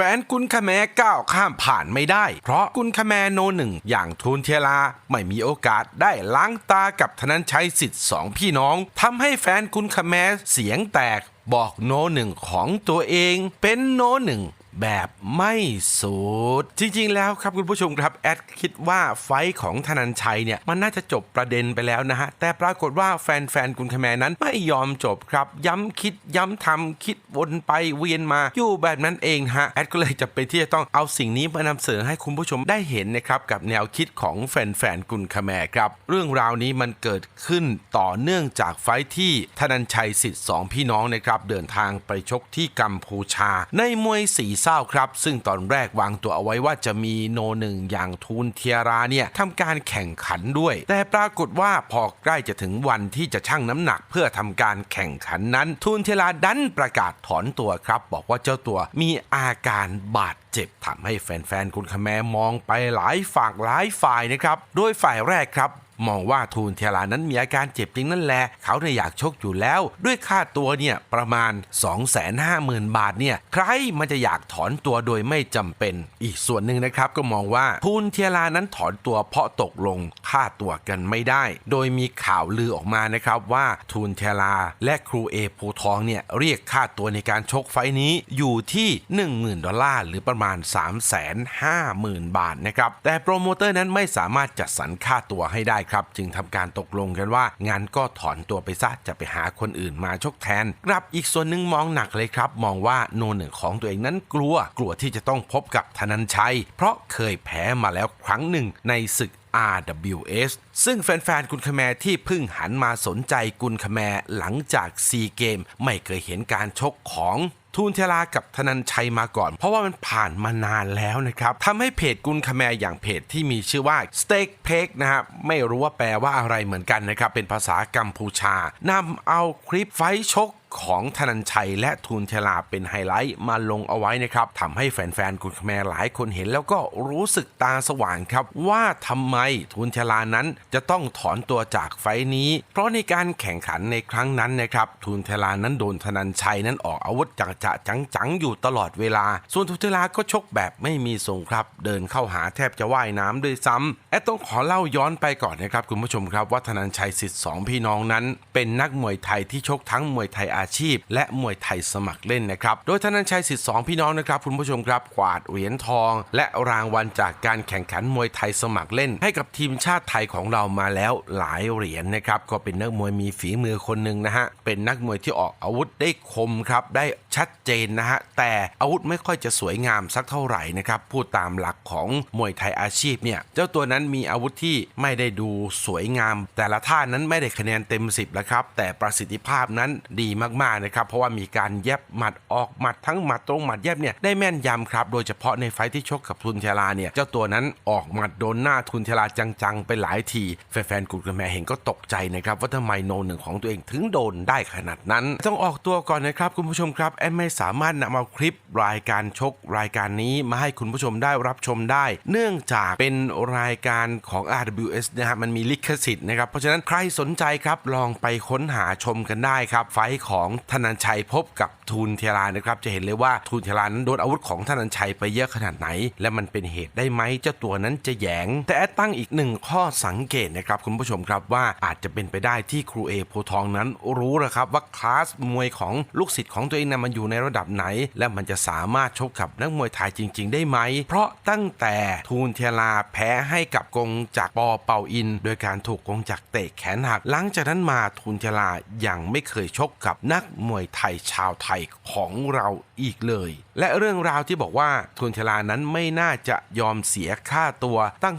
แฟนกุนคาแมก้าวข้ามผ่านไม่ได้ เพราะกุนคาแมโนหนึ่งอย่างทูนเทลา ไม่มีโอกาสได้ล้างตากับธนันชัยสิทธิ์สองพี่น้องทำให้แฟนกุนคาแมเสียงแตกบอกโนหนึ่งของตัวเองเป็นโนหนึ่ง แบบไม่สุดจริง ๆ แล้วครับคุณผู้ชมครับ แอดคิดว่าไฟของธนันชัยเนี่ยมันน่าจะจบประเด็นไปแล้วนะฮะ แต่ปรากฏว่าแฟนๆคุณคแมนั้นไม่ยอมจบครับ ย้ำคิดย้ำทำคิดวนไปเวียนมาอยู่แบบนั้นเองฮะแอดก็เลยจะเป็นที่จะต้องเอาสิ่งนี้มานำเสนอให้คุณผู้ชมได้เห็นนะครับกับแนวคิดของแฟนๆกุนคแมครับเรื่องราวนี้มันเกิดขึ้นต่อเนื่องจากไฟที่ธนันชัยสิทธิ์สองพี่น้องนะครับเดินทางไปชกที่กัมพูชา ในมวยสีเศร้าครับ ซึ่งตอนแรกวางตัวเอาไว้ว่าจะมีโนหนึ่งอย่างทูนเทียราเนี่ยทำการแข่งขันด้วย แต่ปรากฏว่าพอใกล้จะถึงวันที่จะชั่งน้ำหนักเพื่อทำการแข่งขันนั้น ทูนเทียราดันประกาศถอนตัวครับ บอกว่าเจ้าตัวมีอาการบาดเจ็บทำให้แฟนๆคุณคแมมองไปหลายฝากหลายฝ่ายนะครับ โดยฝ่ายแรกครับ มองว่าทูนเทลานั้นมีอาการเจ็บจริงนั่นแหละ เขาเนี่ยอยากชกอยู่แล้ว ด้วยค่าตัวเนี่ยประมาณ 250,000 บาทเนี่ยใครมันจะอยากถอนตัวโดยไม่จำเป็น อีกส่วนหนึ่งนะครับก็มองว่าทูนเทลานั้นถอนตัวเพราะตกลงค่าตัวกันไม่ได้ โดยมีข่าวลือออกมานะครับว่าทูนเทลาและครูเอโพทองเนี่ยเรียกค่าตัวในการชกไฟนี้อยู่ที่ 10,000 ดอลลาร์หรือประมาณ 350,000 บาทนะครับแต่โปรโมเตอร์นั้นไม่สามารถจัดสรรค่าตัวให้ได้ครับ จึงทำการตกลงกันว่างานก็ถอนตัวไปซะจะไปหาคนอื่นมาชกแทนกลับอีกส่วนหนึ่งมองหนักเลยครับ มองว่าโนหนึ่งของตัวเองนั้นกลัว กลัวที่จะต้องพบกับธนันชัย เพราะเคยแพ้มาแล้วครั้งหนึ่งในศึก RWS ซึ่งแฟนๆ กุนคแมที่เพิ่งหันมาสนใจกุนคแมหลังจากซีเกม ไม่เคยเห็นการชกของ ทูนเทลากับธนันชัยมาก่อน เพราะว่ามันผ่านมานานแล้วนะครับทำให้เพจกุนคแมอย่างเพจที่มีชื่อว่า Steak p e g นะฮะไม่รู้ว่าแปลว่าอะไรเหมือนกันนะครับเป็นภาษากัมพูชานำเอาคลิปไฟชกของธนันชัยและทูนเทลาเป็นไฮไลท์มาลงเอาไว้นะครับทำให้แฟนๆกุนแมหลายคนเห็นแล้วก็รู้สึกตาสว่างครับ ว่าทำไมทูนเทลานั้นจะต้องถอนตัวจากไฟนี้ เพราะในการแข่งขันในครั้งนั้นนะครับทูนเทลานั้นโดนธนันชัยนั้นออกอาวุธจังจะจังจังๆอยู่ตลอดเวลา ส่วนทูนเทลาก็ชกแบบไม่มีทรงครับ เดินเข้าหาแทบจะว่ายน้ำด้วยซ้ำแอดต้องขอเล่าย้อนไปก่อนนะครับคุณผู้ชมครับว่าธนันชัยสิทธิ์สองพี่น้องนั้น เป็นนักมวยไทยที่ชกทั้งมวยไทยอาชีพ และมวยไทยสมัครเล่นนะครับ โดยธนันชัยสิทธิ์สองพี่น้องนะครับคุณผู้ชมครับกวาดเหรียญทอง และรางวัลจากการแข่งขันมวยไทยสมัครเล่น ให้กับทีมชาติไทยของเรามาแล้วหลายเหรียญนะครับก็เป็นนักมวยมีฝีมือคนหนึ่งนะฮะเป็นนักมวยที่ออกอาวุธได้คมครับได้ชัดเจนนะฮะแต่อาวุธไม่ค่อยจะสวยงามสักเท่าไหร่นะครับพูดตามหลักของมวยไทยอาชีพเนี่ยเจ้าตัวนั้นมีอาวุธที่ไม่ได้ดูสวยงาม แต่ละท่านั้นไม่ได้คะแนนเต็ม 10แล้วครับแต่ประสิทธิภาพนั้นดีมากๆนะครับเพราะว่ามีการแยบหมัดออกหมัดทั้งหมัดตรงหมัดแยบเนี่ยได้แม่นยำครับโดยเฉพาะในไฟที่ชกกับทุนเทลาเนี่ยเจ้าตัวนั้นออกหมัดโดนหน้าทุนเทลาจังๆ ไปหลายทีแฟนๆกุลกระแมเห็นก็ตกใจนะครับว่าทำไมโนหนึ่งของตัวเองถึงโดนได้ขนาดนั้น ต้องออกตัวก่อนนะครับคุณผู้ชมครับแอดไม่สามารถนำเอาคลิปรายการชกรายการนี้มาให้คุณผู้ชมได้รับชมได้ เนื่องจากเป็นรายการของ RWS นะฮะมันมีลิขสิทธิ์นะครับเพราะฉะนั้นใครสนใจครับลองไปค้นหาชมกันได้ครับไฟท์ของธนันชัยพบกับทูนเทลานะครับจะเห็นเลยว่าทูนเทลานั้นโดนอาวุธของธนันชัยไปเยอะขนาดไหน และมันเป็นเหตุได้ไหมเจ้าตัวนั้นจะแยง แต่แอดตั้งอีกหนึ่งข้อสังเกตนะครับคุณผู้ชมครับว่าอาจจะเป็นไปได้ที่ครูเอโพทองนั้นรู้แล้วครับว่าคลาสมวยของลูกศิษย์ของตัวเองนะมันอยู่ในระดับไหน และมันจะสามารถชกกับนักมวยไทยจริง ๆ ได้ไหม เพราะตั้งแต่ทูนเทลาแพ้ให้กับกงจากปอเป่าอิน โดยการถูกกงจากเตะแขนหักหลังจากนั้นมาทูนเทลายังไม่เคยชกกับนักมวยไทยชาวไทยของเราอีกเลย และเรื่องราวที่บอกว่าทุนเทลานั้นไม่น่าจะยอมเสียค่าตัวตั้ง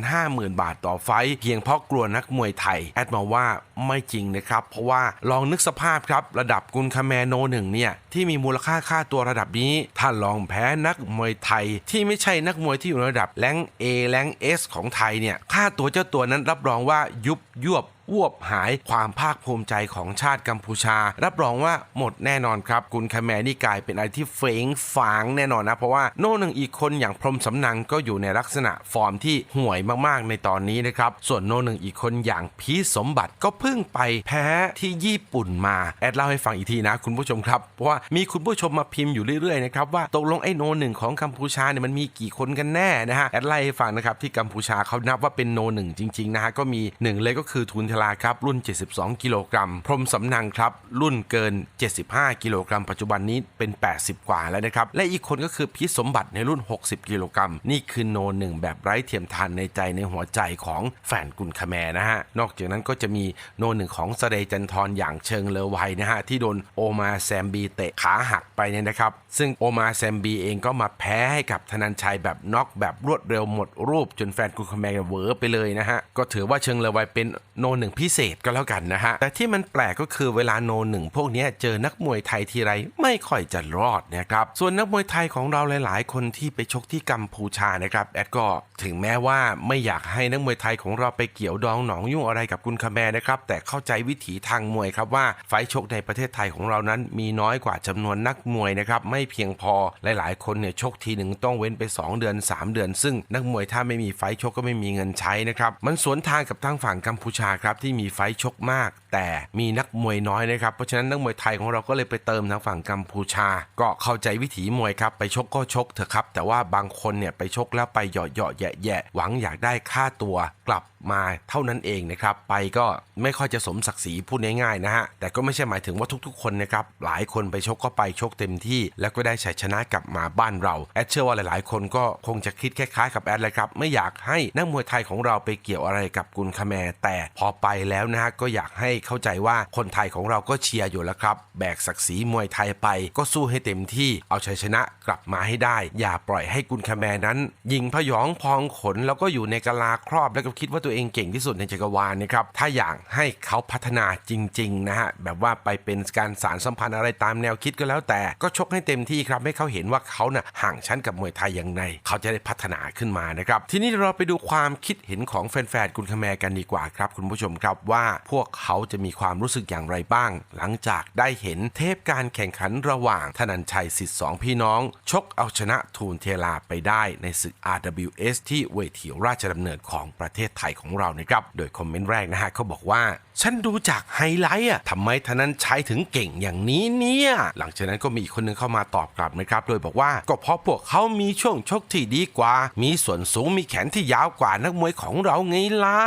250,000 บาทต่อไฟ เพียงเพราะกลัวนักมวยไทย แอดมาว่าไม่จริงนะครับ เพราะว่าลองนึกสภาพครับ ระดับกุนคาแมโนหนึ่งเนี่ยที่มีมูลค่าค่าตัวระดับนี้ถ้าลองแพ้นักมวยไทย ที่ไม่ใช่นักมวยที่อยู่ในระดับแรง A แรง S ของไทยเนี่ยค่าตัวเจ้าตัวนั้นรับรองว่ายุบยวบ วบหายความภาคภูมิใจของชาติกัมพูชา รับรองว่าหมดแน่นอนครับกุนคาแมนี่กลายเป็นอะไรที่เฟ้งฟางแน่นอนนะ เพราะว่าโน่หนึ่งอีกคนอย่างพรมสำนังก็อยู่ในลักษณะฟอร์มที่ห่วยมากๆในตอนนี้นะครับ ส่วนโน่หนึ่งอีกคนอย่างพีสมบัติก็เพิ่งไปแพ้ที่ญี่ปุ่นมา แอดเล่าให้ฟังอีกทีนะ คุณผู้ชมครับ เพราะว่ามีคุณผู้ชมมาพิมพ์อยู่เรื่อยๆนะครับว่าตกลงไอ้โนหนึ่งของกัมพูชาเนี่ยมันมีกี่คนกันแน่นะฮะแอดไล่ให้ฟังนะครับที่กัมพูชาเขานับว่าเป็นโนหนึ่งจริงๆนะฮะก็มีหนึ่งเลยก็คือทุนทลาครับรุ่น 72 กิโลกรัม พรมสำนังครับรุ่นเกิน 75 กิโลกรัม ปัจจุบันนี้เป็น 80 กว่าแล้วนะครับ และอีกคนก็คือพิสมบัติในรุ่น 60 กิโลกรัม นี่คือโนหนึ่งแบบไร้เทียมทานในใจในหัวใจของแฟนกุนคาแมนะฮะ นอกจากนั้นก็จะมีโนหนึ่งของสเดจันทรอย่างเชิงเลอไวนะฮะที่โดนโอมาแซมบีเตะขาหักไปเนี่ยนะครับ ซึ่งโอมาแซมบีเองก็มาแพ้ให้กับธนันชัยแบบน็อกแบบรวดเร็วหมดรูปจนแฟนกุนคาแมเวอร์ไปเลยนะฮะก็ถือว่าเชิงเลอไวเป็นโนหนึ่งพิเศษก็แล้วกันนะฮะ แต่ที่มันแปลกก็คือเวลาโนหนึ่งพวกนี้เจอนักมวยไทยทีไรไม่ค่อยจะรอดนะครับ ส่วนนักมวยไทยของเราหลาย ๆ คนที่ไปชกที่กัมพูชานะครับแอดก็ถึงแม้ว่าไม่อยากให้นักมวยไทยของเราไปเกี่ยวดองหนองยุ่งอะไรกับกุนคาแมนะครับ แต่เข้าใจวิถีทางมวยครับว่าไฟชกในประเทศไทยของเรานั้นมีน้อยกว่าจำนวนนักมวยนะครับไม่เพียงพอหลาย ๆ คนเนี่ยชกทีหนึ่งต้องเว้นไป 2 เดือน 3 เดือน ซึ่งนักมวยถ้าไม่มีไฟชกก็ไม่มีเงินใช้นะครับมันสวนทางกับทางฝั่งกัมพูชาครับที่มีไฟชกมาก แต่มีนักมวยน้อยนะครับเพราะฉะนั้นนักมวยไทยของเราก็เลยไปเติมทางฝั่งกัมพูชา ก็เข้าใจวิถีมวยครับไปชกก็ชกเถอะครับ แต่ว่าบางคนเนี่ยไปชกแล้วไปเหยาะเหยาะแยะแยะหวังอยากได้ค่าตัวกลับมาเท่านั้นเองนะครับ ไปก็ไม่ค่อยจะสมศักดิ์ศรีพูดง่ายๆนะฮะ แต่ก็ไม่ใช่หมายถึงว่าทุกๆคนนะครับ หลายคนไปชกก็ไปชกเต็มที่ แล้วก็ได้ชัยชนะกลับมาบ้านเรา แอดเชื่อว่าหลายๆ คนก็คงจะคิดคล้ายๆกับแอดเลยครับ ไม่อยากให้นักมวยไทยของเราไปเกี่ยวอะไรกับกุนคาแมแต่พอไปแล้วนะฮะก็อยากให้เข้าใจว่าคนไทยของเราก็เชียร์อยู่แล้วครับ แบกศักดิ์ศรีมวยไทยไป ก็สู้ให้เต็มที่เอาชัยชนะกลับมาให้ได้ อย่าปล่อยให้กุนคาแมนั้น ยิงพยองพองขนแล้วก็อยู่ในกะลาครอบแล้วก็คิดว่าตัวเองเก่งที่สุดในจักรวาลนะครับถ้าอยากให้เขาพัฒนาจริงๆนะฮะแบบว่าไปเป็นการสารสัมพันธ์อะไรตามแนวคิดก็แล้วแต่ก็ชกให้เต็มที่ครับให้เขาเห็นว่าเขาน่ะห่างชั้นกับมวยไทยอยังไงเขาจะได้พัฒนาขึ้นมานะครับทีนี้เราไปดูความคิดเห็นของแฟนๆกุนคแมกันดีกว่าครับ คุณผู้ชมครับว่าพวกเขาจะมีความรู้สึกอย่างไรบ้าง หลังจากได้เห็นเทปการแข่งขันระหว่างธนันชัยสิทธิ์สองพี่น้อง ชกเอาชนะทูนเทลาไปได้ในศึก RWS ที่เวทีราชดำเนินของประเทศไทยของเรานะครับ โดยคอมเมนต์แรกนะฮะเขาบอกว่า ฉันดูจากไฮไลท์อะทำไมธนันชัยถึงเก่งอย่างนี้เนี่ย หลังจากนั้นก็มีอีกคนหนึงเข้ามาตอบกลับนะครับ โดยบอกว่าก็เพราะพวกเขามีช่วงชกที่ดีกว่า มีส่วนสูงมีแขนที่ยาวกว่านักมวยของเราไงล่ะ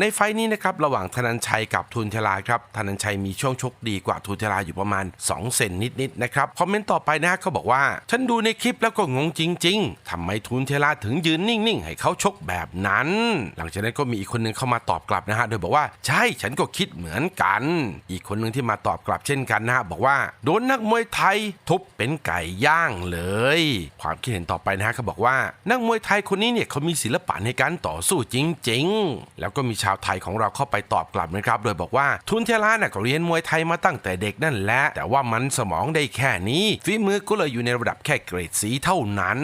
ในไฟล์นี้นะครับระหว่างธนันชัยกับทุนเทลาครับธนันชัยมีช่วงชกดีกว่าทุนเทลาอยู่ประมาณ 2 เซนนิดๆนะครับคอมเมนต์ต่อไปนะฮะเขาบอกว่า ฉันดูในคลิปแล้วก็งงจริง ๆทำไมทุนเทลาถึงยืนนิ่งๆ ให้เขาชกแบบนั้น หลังจากนั้นก็มีอีกคนหนึงเข้ามาตอบกลับนะฮะโดยบอกว่าใช่ฉันก็คิดเหมือนกัน อีกคนหนึ่งที่มาตอบกลับเช่นกันนะฮะบอกว่าโดนนักมวยไทยทุบเป็นไก่ย่างเลย ความคิดเห็นต่อไปนะฮะเขาบอกว่า นักมวยไทยคนนี้เนี่ยเขามีศิลปะในการต่อสู้จริง ๆ แล้วก็มีชาวไทยของเราเข้าไปตอบกลับนะครับ โดยบอกว่าทุนเทล่าน่ะก็เรียนมวยไทยมาตั้งแต่เด็กนั่นแหละแต่ว่ามันสมองได้แค่นี้ฝีมือก็เลยอยู่ในระดับแค่เกรดสีเท่านั้น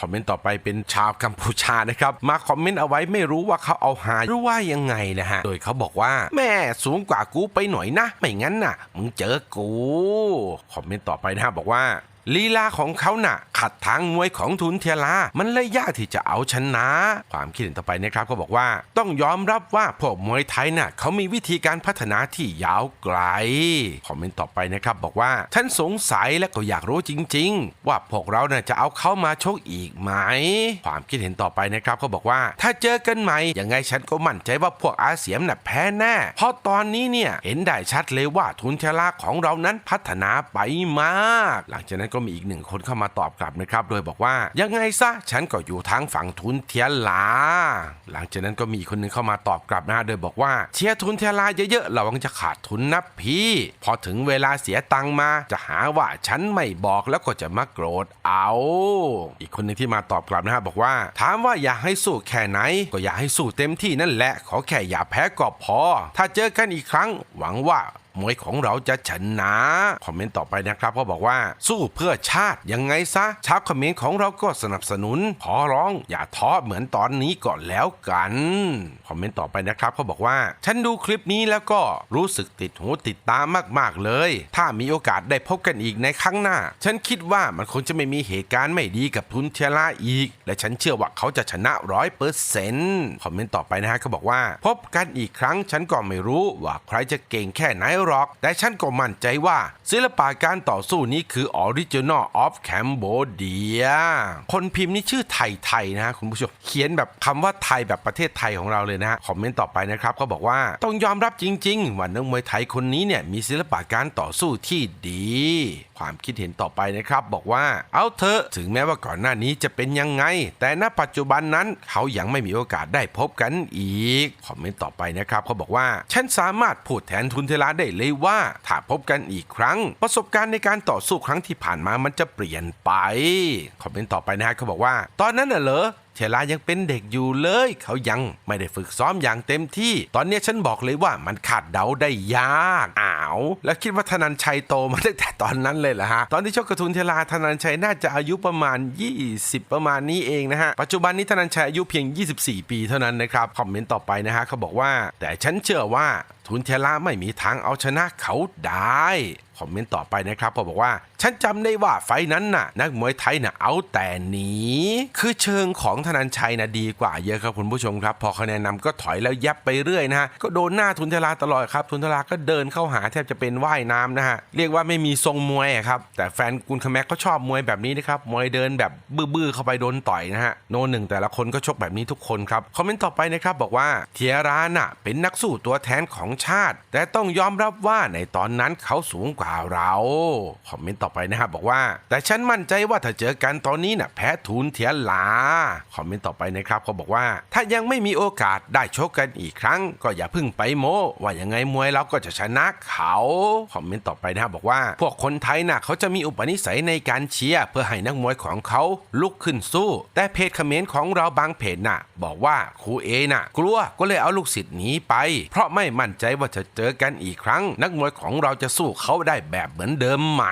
คอมเมนต์ต่อไปเป็นชาวกัมพูชานะครับมาคอมเมนต์เอาไว้ไม่รู้ว่าเขาเอาหาหรือว่ายังไงนะฮะ โดยเขาบอกว่า แม่สูงกว่ากูไปหน่อยนะ ไม่งั้นน่ะ มึงเจอกู คอมเมนต์ต่อไปนะฮะบอกว่า ลีลาของเขาหน่ะ ขัดทางมวยของทุนเทลา มันเลยยากที่จะเอาชนะ ความคิดเห็นต่อไปนะครับก็บอกว่าต้องยอมรับว่าพวกมวยไทยน่ะเขามีวิธีการพัฒนาที่ยาวไกล คอมเมนต์ต่อไปนะครับบอกว่าฉันสงสัยและก็อยากรู้จริง ๆ ว่าพวกเราน่ะจะเอาเขามาชกอีกไหม ความคิดเห็นต่อไปนะครับก็บอกว่า ถ้าเจอกันใหม่ยังไงฉันก็มั่นใจว่าพวกอาเซียมน่ะแพ้แน่เพราะตอนนี้เนี่ยเห็นได้ชัดเลยว่าทุนเทลาของเรานั้นพัฒนาไปมาก หลังจากนั้นก็มีอีกหนึ่งคนเข้ามาตอบกลับนะครับ โดยบอกว่ายังไงซะฉันก็อยู่ทางฝั่งทุนเทียลา หลังจากนั้นก็มีคนหนึงเข้ามาตอบกลับนะโดยบอกว่าเชียร์ทุนเทียลาเยอะๆระวังจะขาดทุนนะพี่ พอถึงเวลาเสียตังมาจะหาว่าฉันไม่บอกแล้วก็จะมาโกรธเอา อีกคนหนึงที่มาตอบกลับนะฮะบอกว่า ถามว่าอยากให้สู้แค่ไหน ก็อยากให้สู้เต็มที่นั่นแหละขอแค่อย่าแพ้ก็พอ ถ้าเจอกันอีกครั้ง หวังว่า มวยของเราจะชนะคอมเมนต์ต่อไปนะครับก็บอกว่าสู้เพื่อชาติยังไงซะชาวคอมเขมรของเราก็สนับสนุน ขอร้องอย่าท้อเหมือนตอนนี้ก่อนแล้วกันคอมเมนต์ต่อไปนะครับเขาบอกว่า ฉันดูคลิปนี้แล้วก็รู้สึกติดหูติดตามมากๆเลย ถ้ามีโอกาสได้พบกันอีกในครั้งหน้า ฉันคิดว่ามันคงจะไม่มีเหตุการณ์ไม่ดีกับทุนเทล่าอีก และฉันเชื่อว่าเขาจะชนะร้อยเปอร์เซ็นต์คอมเมนต์ต่อไปนะฮะเขาบอกว่า พบกันอีกครั้งฉันก็ไม่รู้ว่าใครจะเก่งแค่ไหนรอกแต่ฉันก็มั่นใจว่า ศิลปะการต่อสู้นี้คือออริจินอลออฟแคมโบเดียคนพิมพ์นี่ชื่อไทยไทยนะคุณผู้ชม เขียนแบบคำว่าไทยแบบประเทศไทยของเราเลยนะฮะคอมเมนต์ต่อไปนะครับเขาบอกว่าต้องยอมรับจริง ๆ ว่านักมวยไทยคนนี้เนี่ยมีศิลปะการต่อสู้ที่ดีความคิดเห็นต่อไปนะครับ บอกว่าเอาเถอะถึงแม้ว่าก่อนหน้านี้จะเป็นยังไง แต่ณปัจจุบันนั้นเขายังไม่มีโอกาสได้พบกันอีกคอมเมนต์ต่อไปนะครับเขาบอกว่าฉันสามารถพูดแทนทุนเทลาได้เลยว่าถ้าพบกันอีกครั้ง ประสบการณ์ในการต่อสู้ครั้งที่ผ่านมามันจะเปลี่ยนไปคอมเมนต์ต่อไปนะฮะเขาบอกว่า ตอนนั้นน่ะเหรอ เทลายังเป็นเด็กอยู่เลย เขายังไม่ได้ฝึกซ้อมอย่างเต็มที่ ตอนนี้ฉันบอกเลยว่ามันขาดเดาได้ยากอ้าว แล้วคิดว่าธนันชัยโตมาตั้งแต่ตอนนั้นเลยเหรอฮะ ตอนที่ชกกระทุนเทลาธนันชัยน่าจะอายุประมาณ 20 ประมาณนี้เองนะฮะ ปัจจุบันนี้ธนันชัยอายุเพียง 24 ปีเท่านั้นนะครับ คอมเมนต์ต่อไปนะฮะเขาบอกว่า แต่ฉันเชื่อว่า ทุนเทล่าไม่มีทางเอาชนะเขาได้คอมเมนต์ต่อไปนะครับเขาบอกว่า ฉันจำได้ว่าไฟนั้นน่ะ นักมวยไทยน่ะเอาแต่หนีคือเชิงของธนันชัยน่ะดีกว่าเยอะครับคุณผู้ชมครับ พอคะแนนนำก็ถอยแล้วยับไปเรื่อยนะฮะก็โดนหน้าทุนเทลาตลอดครับ ทุนเทลาก็เดินเข้าหาแทบจะเป็นว่ายน้ำนะฮะเรียกว่าไม่มีทรงมวยครับแต่แฟนกุนคแม็กก็ชอบมวยแบบนี้นะครับมวยเดินแบบบื้อๆเข้าไปโดนต่อยนะฮะโนหนึ่งแต่ละคนก็ชกแบบนี้ทุกคนครับคอมเมนต์ต่อไปนะครับบอกว่าเทียราน่ะเป็นนักสู้ตัวแทนของชาติ แต่ต้องยอมรับว่าในตอนนั้นเขาสูงกว่าเราคอมเมนต์ต่อไปนะครับบอกว่า แต่ฉันมั่นใจว่าถ้าเจอกันตอนนี้น่ะแพ้ทุนเทียลาคอมเมนต์ต่อไปนะครับเขาบอกว่า ถ้ายังไม่มีโอกาสได้ชกกันอีกครั้ง ก็อย่าพึ่งไปโม้ว่ายังไงมวยเราก็จะชนะเขาคอมเมนต์ต่อไปนะครับบอกว่า พวกคนไทยน่ะเขาจะมีอุปนิสัยในการเชียร์เพื่อให้นักมวยของเขาลุกขึ้นสู้ แต่เพจคอมเขมรของเราบางเพจน่ะ บอกว่าครูเอน่ะ กลัวก็เลยเอาลูกศิษย์หนีไป เพราะไม่มั่นใจว่าจะเจอกันอีกครั้ง นักมวยของเราจะสู้เขาได้แบบเหมือนเดิมไหม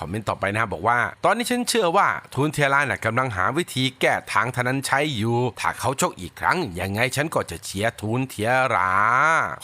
คอมเมนต์ต่อไปนะบอกว่า ตอนนี้ฉันเชื่อว่าทุนเทลาน่ะกำลังหาวิธีแก้ทางธนันชัยอยู่ ถ้าเขาชกอีกครั้ง ยังไงฉันก็จะเชียร์ทุนเทียรา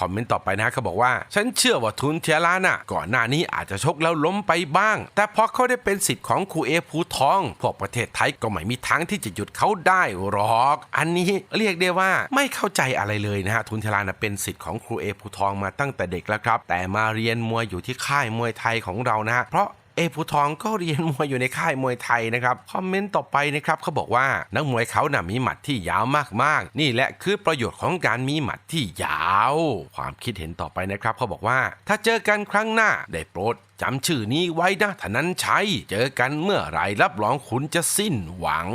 คอมเมนต์ต่อไปนะเขาบอกว่า ฉันเชื่อว่าทุนเทียราน่ะก่อนหน้านี้อาจจะชกแล้วล้มไปบ้าง แต่พอเขาได้เป็นสิทธิ์ของครูเอภูทอง พวกประเทศไทยก็ไม่มีทางที่จะหยุดเขาได้หรอก อันนี้เรียกได้ว่าไม่เข้าใจอะไรเลยนะฮะทุนเทียราน่ะเป็นสิทธิ์ของครูเอภูทองมาตั้งแต่เด็กแล้วครับ แต่มาเรียนมวยอยู่ที่ค่ายมวยไทยของเรานะฮะเพราะเอภูทองก็เรียนมวยอยู่ในค่ายมวยไทยนะครับ คอมเมนต์ต่อไปนะครับเขาบอกว่านักมวยเขาน่ะมีหมัดที่ยาวมากๆ นี่แหละคือประโยชน์ของการมีหมัดที่ยาว ความคิดเห็นต่อไปนะครับเขาบอกว่า ถ้าเจอกันครั้งหน้าได้โปรดจำชื่อนี้ไว้นะธนันชัย เจอกันเมื่อไรรับรองคุณจะสิ้นหวัง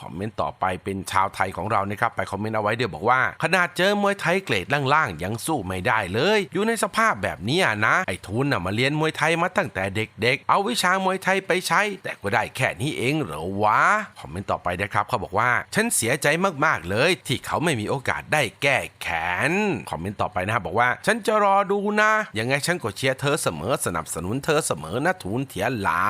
คอมเมนต์ต่อไปเป็นชาวไทยของเรานะครับ ไปคอมเมนต์เอาไว้เดี๋ยวบอกว่า ขนาดเจอมวยไทยเกรดล่างๆ ยังสู้ไม่ได้เลย อยู่ในสภาพแบบนี้นะ ไอ้ทุนน่ะมาเรียนมวยไทยมาตั้งแต่เด็ก ๆ เอาวิชามวยไทยไปใช้ แต่ก็ได้แค่นี้เองเหรอวะคอมเมนต์ต่อไปนะครับเขาบอกว่า ฉันเสียใจมากๆเลย ที่เขาไม่มีโอกาสได้แก้แค้นคอมเมนต์ต่อไปนะครับบอกว่า ฉันจะรอดูนะยังไงฉันก็เชียร์เธอเสมอสนับสนุนเธอเสมอนะทุนเทียลา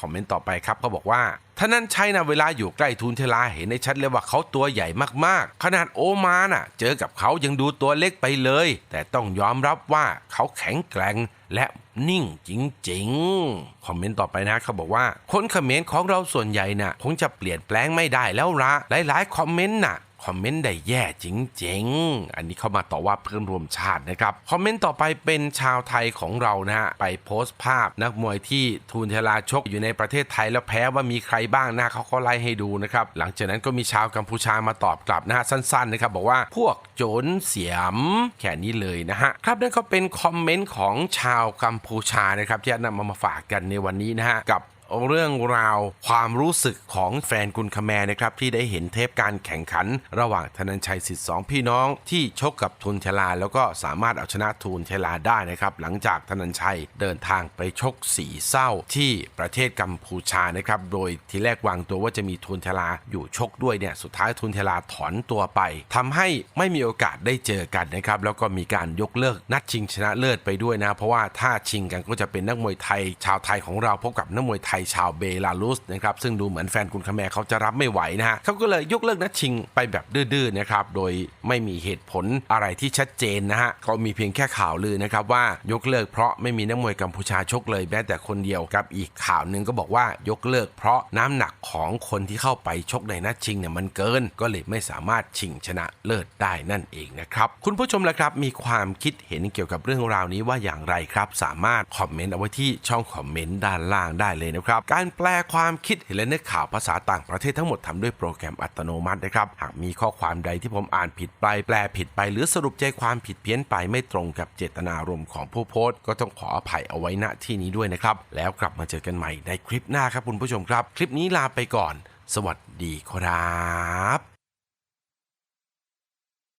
คอมเมนต์ต่อไปครับเขาบอกว่าท่านั้นใช่นะเวลาอยู่ใกล้ทุนเทลาเห็นได้ชัดเลยว่าเขาตัวใหญ่มากๆ ขนาดโอมาน่ะ เจอกับเขายังดูตัวเล็กไปเลย แต่ต้องยอมรับว่าเขาแข็งแกร่งและนิ่งจริงๆ คอมเมนต์ต่อไปนะเขาบอกว่า คนเขมรของเราส่วนใหญ่น่ะคงจะเปลี่ยนแปลงไม่ได้แล้วละหลายๆคอมเมนต์น่ะ คอมเมนต์ได้แย่จริงๆ อันนี้เข้ามาต่อว่าเพื่อนรวมชาตินะครับ คอมเมนต์ต่อไปเป็นชาวไทยของเรานะฮะ ไปโพสต์ภาพนักมวยที่ทูนเทลาชกอยู่ในประเทศไทยแล้วแพ้ว่ามีใครบ้างนะเขาก็ไล่ให้ดูนะครับ หลังจากนั้นก็มีชาวกัมพูชามาตอบกลับนะฮะ สั้นๆนะครับ บอกว่าพวกโจรเสียมแค่นี้เลยนะฮะ ครับนั่นก็เป็นคอมเมนต์ของชาวกัมพูชานะครับที่นำมามาฝากกันในวันนี้นะฮะกับ เรื่องราวความรู้สึกของแฟนกุนคแมนะครับ ที่ได้เห็นเทปการแข่งขัน ระหว่างธนันชัยสิทธิ์สองพี่น้อง ที่ชกกับทุนเทลา แล้วก็สามารถเอาชนะทุนเทลาได้นะครับ หลังจากธนันชัยเดินทางไปชกสีเศร้าที่ประเทศกัมพูชานะครับ โดยทีแรกวางตัวว่าจะมีทุนเทลาอยู่ชกด้วยเนี่ยสุดท้ายทุนเทลาถอนตัวไปทำให้ไม่มีโอกาสได้เจอกันนะครับแล้วก็มีการยกเลิกนัดชิงชนะเลิศไปด้วยนะ เพราะว่าถ้าชิงกันก็จะเป็นนักมวยไทย ชาวไทยของเราพบกับนักมวยไทยชาวเบลารุสนะครับซึ่งดูเหมือนแฟนกุนคาแมร์เขาจะรับไม่ไหวนะฮะเขาก็เลยยกเลิกนัดชิงไปแบบดื้อๆนะครับโดยไม่มีเหตุผลอะไรที่ชัดเจนนะฮะก็มีเพียงแค่ข่าวลือนะครับว่ายกเลิกเพราะไม่มีนักมวยกัมพูชาชกเลยแม้แต่คนเดียวกับอีกข่าวหนึ่งก็บอกว่ายกเลิกเพราะน้ำหนักของคนที่เข้าไปชกในนัดชิงเนี่ยมันเกิน ก็เลยไม่สามารถชิงชนะเลิศได้นั่นเองนะครับคุณผู้ชมละครับมีความคิดเห็นเกี่ยวกับเรื่องราวนี้ว่าอย่างไรครับ สามารถคอมเมนต์เอาไว้ที่ช่องคอมเมนต์ด้านล่างได้เลยนะครับ การแปลความคิดเห็นและเนื้อข่าวภาษาต่างประเทศทั้งหมดทำด้วยโปรแกรมอัตโนมัตินะครับ หากมีข้อความใดที่ผมอ่านผิดไป แปลผิดไป หรือสรุปใจความผิดเพี้ยนไปไม่ตรงกับเจตนารมณ์ของผู้โพสต์ ก็ต้องขออภัยเอาไว้ณที่นี้ด้วยนะครับ แล้วกลับมาเจอกันใหม่ในคลิปหน้าครับคุณผู้ชมครับ คลิปนี้ลาไปก่อน สวัสดีครับ